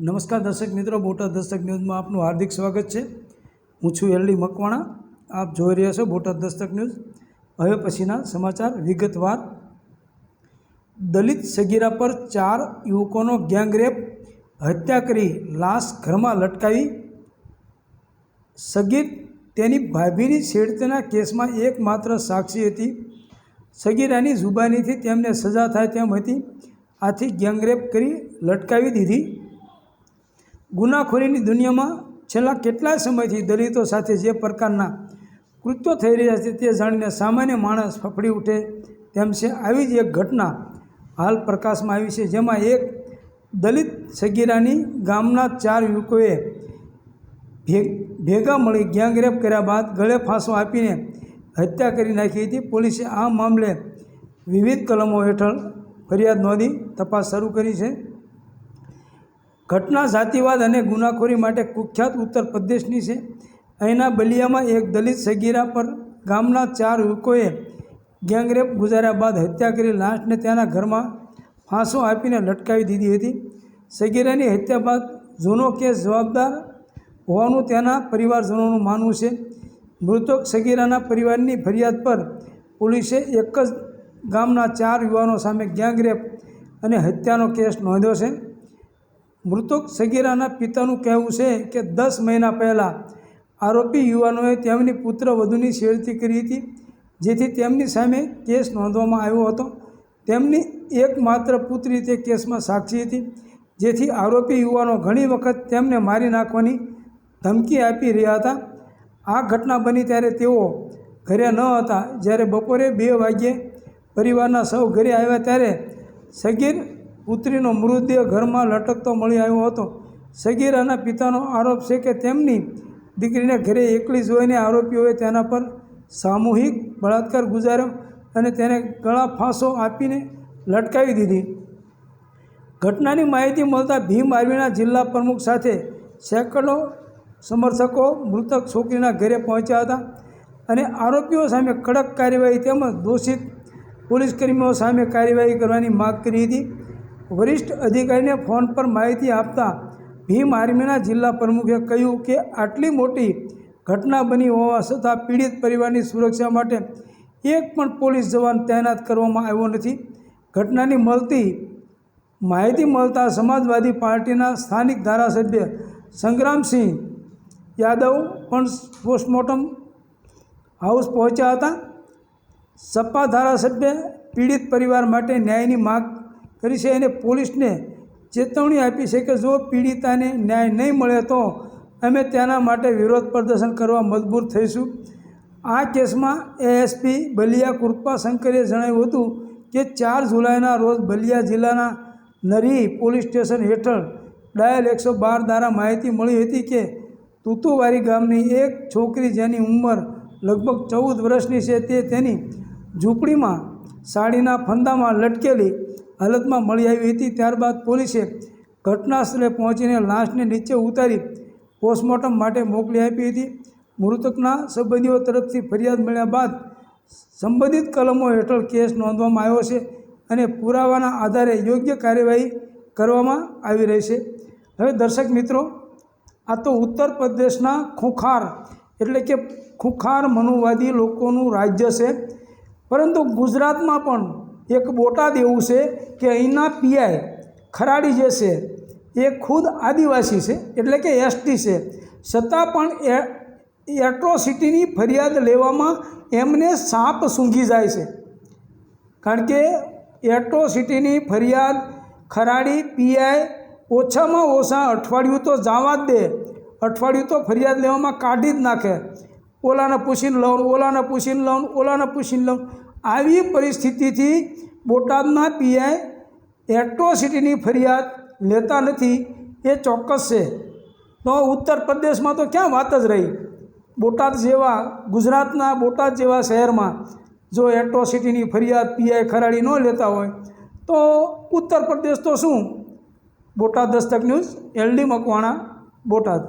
નમસ્કાર દર્શક મિત્રો, બોટાદ દસ્તક ન્યૂઝમાં આપનું હાર્દિક સ્વાગત છે. હું છું એલડી મકવાણા. આપ જોઈ રહ્યા છો બોટાદ દસ્તક ન્યૂઝ. હવે પછીના સમાચાર વિગતવાર. દલિત સગીરા પર ચાર યુવકોનો ગેંગરેપ. હત્યા કરી લાશ ઘરમાં લટકાવી. સગીર તેની ભાભીની છેડતીના કેસમાં એકમાત્ર સાક્ષી હતી. સગીરાની જુબાનીથી તેમને સજા થાય તેમ હતી. આથી ગેંગરેપ કરી લટકાવી દીધી. ગુનાખોરીની દુનિયામાં છેલ્લા કેટલાય સમયથી દલિતો સાથે જે પ્રકારના કૃત્યો થઈ રહ્યા છે તે જાણીને સામાન્ય માણસ ફફડી ઉઠે તેમ છે. આવી જ એક ઘટના હાલ પ્રકાશમાં આવી છે, જેમાં એક દલિત સગીરાની ગામના ચાર યુવકોએ ભેગા મળી ગેંગરેપ કર્યા બાદ ગળે ફાંસો આપીને હત્યા કરી નાખી હતી. પોલીસે આ મામલે વિવિધ કલમો હેઠળ ફરિયાદ નોંધી તપાસ શરૂ કરી છે. ઘટના, જાતિવાદ અને ગુનાખોરી માટે કુખ્યાત ઉત્તર પ્રદેશની છે. અહીંના બલિયામાં એક દલિત સગીરા પર ગામના ચાર યુવકોએ ગેંગરેપ ગુજાર્યા બાદ હત્યા કરી લાશને ત્યાંના ઘરમાં ફાંસો આપીને લટકાવી દીધી હતી. સગીરાની હત્યા બાદ જૂનો કેસ જવાબદાર હોવાનું ત્યાંના પરિવારજનોનું માનવું છે. મૃતક સગીરાના પરિવારની ફરિયાદ પર પોલીસે એક જ ગામના ચાર યુવાનો સામે ગેંગરેપ અને હત્યાનો કેસ નોંધ્યો છે. મૃતક સગીરાના પિતાનું કહેવું છે કે દસ મહિના પહેલાં આરોપી યુવાનોએ તેમની પુત્ર વધુની છેડતી કરી હતી, જેથી તેમની સામે કેસ નોંધવામાં આવ્યો હતો. તેમની એકમાત્ર પુત્રી તે કેસમાં સાક્ષી હતી, જેથી આરોપી યુવાનો ઘણી વખત તેમને મારી નાખવાની ધમકી આપી રહ્યા હતા. આ ઘટના બની ત્યારે તેઓ ઘરે ન હતા. જ્યારે બપોરે બે વાગ્યે પરિવારના સૌ ઘરે આવ્યા ત્યારે સગીર પુત્રીનો મૃતદેહ ઘરમાં લટકતો મળી આવ્યો હતો. સગીરાના પિતાનો આરોપ છે કે તેમની દીકરીને ઘરે એકલી જોઈને આરોપીઓએ તેના પર સામૂહિક બળાત્કાર ગુજાર્યો અને તેને ગળા ફાંસો આપીને લટકાવી દીધી. ઘટનાની માહિતી મળતા ભીમ આર્મીના જિલ્લા પ્રમુખ સાથે સેંકડો સમર્થકો મૃતક છોકરીના ઘરે પહોંચ્યા હતા અને આરોપીઓ સામે કડક કાર્યવાહી તેમજ દોષિત પોલીસકર્મીઓ સામે કાર્યવાહી કરવાની માગ કરી હતી. વરિષ્ઠ અધિકારીને ફોન પર માહિતી આપતા ભીમ આર્મીના જિલ્લા પ્રમુખે કહ્યું કે આટલી મોટી ઘટના બની હોવા છતાં પીડિત પરિવારની સુરક્ષા માટે એક પણ પોલીસ જવાન તૈનાત કરવામાં આવ્યો નથી. ઘટનાની મળતી માહિતી મળતા સમાજવાદી પાર્ટીના સ્થાનિક ધારાસભ્ય સંગ્રામસિંહ યાદવ પણ પોસ્ટમોર્ટમ હાઉસ પહોંચ્યા હતા. સપા ધારાસભ્ય પીડિત પરિવાર માટે ન્યાયની માગ કરી છે. અને પોલીસને ચેતવણી આપી છે કે જો પીડિતાને ન્યાય નહીં મળે તો અમે તેના માટે વિરોધ પ્રદર્શન કરવા મજબૂર થઈશું. આ કેસમાં એએસપી બલિયા કૃપા શંકરે જણાવ્યું હતું કે ચાર જુલાઈના રોજ બલિયા જિલ્લાના નરી પોલીસ સ્ટેશન હેઠળ ડાયલ એકસો બાર દ્વારા માહિતી મળી હતી કે તુતુવારી ગામની એક છોકરી જેની ઉંમર લગભગ ચૌદ વર્ષની છે તે તેની ઝૂંપડીમાં સાડીના ફંદામાં લટકેલી હાલતમાં મળી આવી હતી. ત્યારબાદ પોલીસે ઘટનાસ્થળે પહોંચીને લાશને નીચે ઉતારી પોસ્ટમોર્ટમ માટે મોકલી આપી હતી. મૃતકના સંબંધીઓ તરફથી ફરિયાદ મળ્યા બાદ સંબંધિત કલમો હેઠળ કેસ નોંધવામાં આવ્યો છે અને પુરાવાના આધારે યોગ્ય કાર્યવાહી કરવામાં આવી રહી છે. હવે દર્શક મિત્રો, આ તો ઉત્તર પ્રદેશના ખુખાર, એટલે કે ખુખાર મનુવાદી લોકોનું રાજ્ય છે. પરંતુ ગુજરાતમાં પણ એક બોટાદ એવું છે કે અહીંના પીઆઈ ખરાડી જે છે, એ ખુદ આદિવાસી છે, એટલે કે એસટી છે. છતાં પણ એટ્રોસિટીની ફરિયાદ લેવામાં એમને સાપ સૂંઘી જાય છે. કારણ કે એટ્રોસિટીની ફરિયાદ ખરાડી પીઆઈ ઓછામાં ઓછા અઠવાડિયું તો જવા જ દે. અઠવાડિયું તો ફરિયાદ લેવામાં કાઢી જ નાખે. ઓલાને પૂછીને લઉં, ઓલાને પૂછીને લઉં, ઓલાને પૂછીને લઉં. આવી પરિસ્થિતિથી બોટાદના પીઆઈ એટ્રોસિટીની ફરિયાદ લેતા નથી, એ ચોક્કસ છે. તો ઉત્તર પ્રદેશમાં તો ક્યાં વાત જ રહી? બોટાદ જેવા, ગુજરાતના બોટાદ જેવા શહેરમાં જો એટ્રોસિટીની ફરિયાદ પીઆઈ ખરાડી ન લેતા હોય, તો ઉત્તર પ્રદેશ તો શું? Botad Dastak news, LD Makwana, Botad.